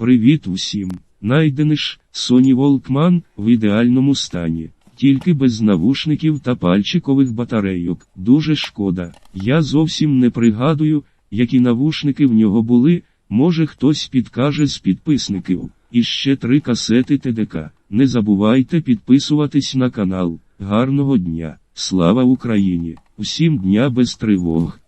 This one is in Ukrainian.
Привіт усім! Найденеш Соні Волкман в ідеальному стані. Тільки без навушників та пальчикових батарейок. Дуже шкода. Я зовсім не пригадую, які навушники в нього були, може хтось підкаже з підписників. І ще три касети ТДК. Не забувайте підписуватись на канал. Гарного дня! Слава Україні! Усім дня без тривог!